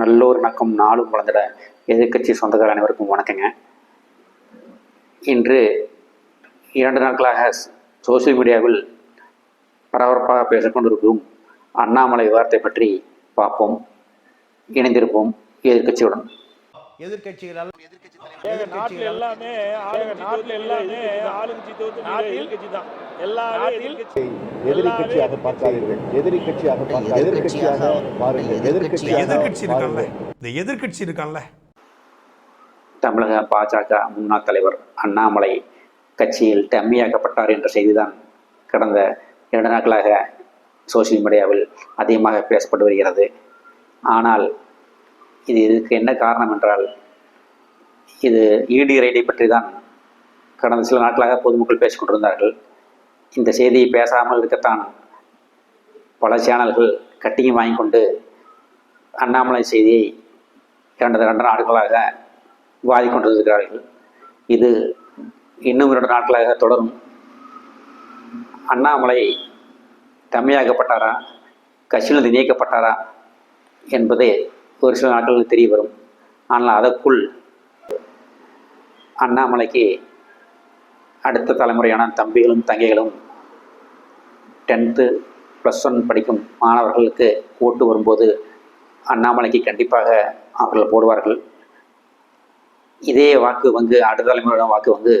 நல்லோர் இணக்கம் நாளும் வளர்ந்துட எதிர்க்கட்சி சொந்தக்கார அனைவருக்கும் வணக்கங்க. இன்று இரண்டு நாட்களாக சோசியல் மீடியாவில் பரபரப்பாக பேசிக்கொண்டிருக்கும் அண்ணாமலை வார்த்தை பற்றி பார்ப்போம் இணைந்திருப்போம் எதிர்க்கட்சியுடன். எதிர்க்கட்சிகளால் ஏங்க நாட்டுல எல்லாமே நாட்டுல எல்லாமே ஆளுங்கட்சி தோத்து எதிர்கட்சி தான். எதிர்கட்சி எதிர்கட்சியாக பார்க்காதீர்கள். எதிர்கட்சியாக பார்க்காதீர்கள். எதிர்கட்சியாக பாருங்கள் இந்த எதிர்கட்சியாக எதிர்க்கட்சி இருக்கான்ல. பாருங்கள் இந்த எதிர்க்கட்சி இருக்கான்ல. தமிழக பாஜக முன்னாள் தலைவர் அண்ணாமலை கட்சியில் டம்மியாக்கப்பட்டார் என்ற செய்திதான் கடந்த இரண்டு நாட்களாக சோசியல் மீடியாவில் அதிகமாக பேசப்பட்டு வருகிறது. ஆனால் இது இதுக்கு என்ன காரணம் என்றால் இது இடி ரைடை பற்றி தான் கடந்த சில நாட்களாக பொதுமக்கள் பேசிக்கொண்டிருந்தார்கள் இந்த செய்தியை பேசாமல் இருக்கத்தான் பல சேனல்கள் கட்டியும் வாங்கி கொண்டு அண்ணாமலை செய்தியை இரண்டு ரெண்டு நாட்களாக வாதி கொண்டிருக்கிறார்கள். இது இன்னும் இரண்டு நாட்களாக தொடரும். அண்ணாமலை தம்மையாக்கப்பட்டாரா? கட்சியிலிருந்து நீக்கப்பட்டாரா? என்பதே ஒரு சில நாட்களில் தெரிய வரும். ஆனால் அதற்குள் அண்ணாமலைக்கு அடுத்த தலைமுறையான தம்பிகளும் தங்கைகளும் டென்த்து ப்ளஸ் ஒன் படிக்கும் மாணவர்களுக்கு ஓட்டு வரும்போது அண்ணாமலைக்கு கண்டிப்பாக அவர்கள் போடுவார்கள். இதே வாக்கு வங்கு அடுத்த தலைமுறையான வாக்கு வங்கு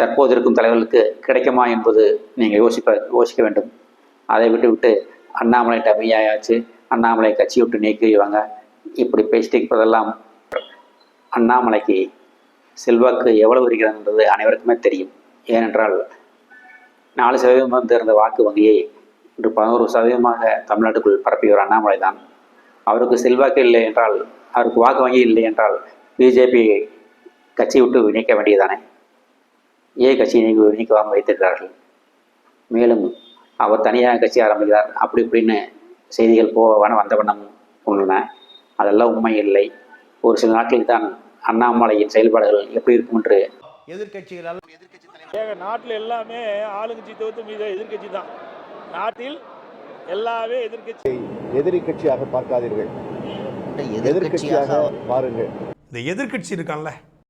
தற்போது இருக்கும் தலைவர்களுக்கு கிடைக்குமா என்பது நீங்கள் யோசிப்ப யோசிக்க வேண்டும். அதை விட்டு விட்டு அண்ணாமலை டம்மியாயாச்சு அண்ணாமலை கட்சி விட்டு நீக்கிடுவாங்க. இப்படி பேசிட்டு இருப்பதெல்லாம் அண்ணாமலைக்கு செல்வாக்கு எவ்வளவு இருக்கிறது அனைவருக்குமே தெரியும். ஏனென்றால் நாலு சதவீதம் வந்து இருந்த வாக்கு வங்கியை இன்று பதினோரு சதவீதமாக தமிழ்நாட்டுக்குள் பரப்பியவர் அண்ணாமலை தான் அவருக்கு செல்வாக்கு இல்லை என்றால் அவருக்கு வாக்கு வங்கி இல்லை என்றால் பிஜேபி கட்சி விட்டு நீக்க வேண்டியதானே ஏ கட்சி நீக்க நீக்காமல் வைத்திருக்கிறார்கள். மேலும் அவர் தனியாக கட்சி ஆரம்பிக்கிறார். அப்படி இப்படின்னு செய்திகள் போவன வந்த வண்ணம் உள்ளன. அதெல்லாம் உண்மை இல்லை. ஒரு சில நாட்களில் தான் அண்ணாமலையின் செயல்பாடுகள் எப்படி இருக்கும் என்று எதிர்க்கட்சிகளால் ஏங்க நாட்டுல எல்லாமே ஆளுங்கட்சி தோத்து மீது எதிர்கட்சி தான். நாட்டில் எல்லாமே எதிர்கட்சி எதிர்கட்சியாக பார்க்காதீர்கள். எதிர்கட்சியாக பாருங்கள். இந்த எதிர்க்கட்சி இருக்கான்ல.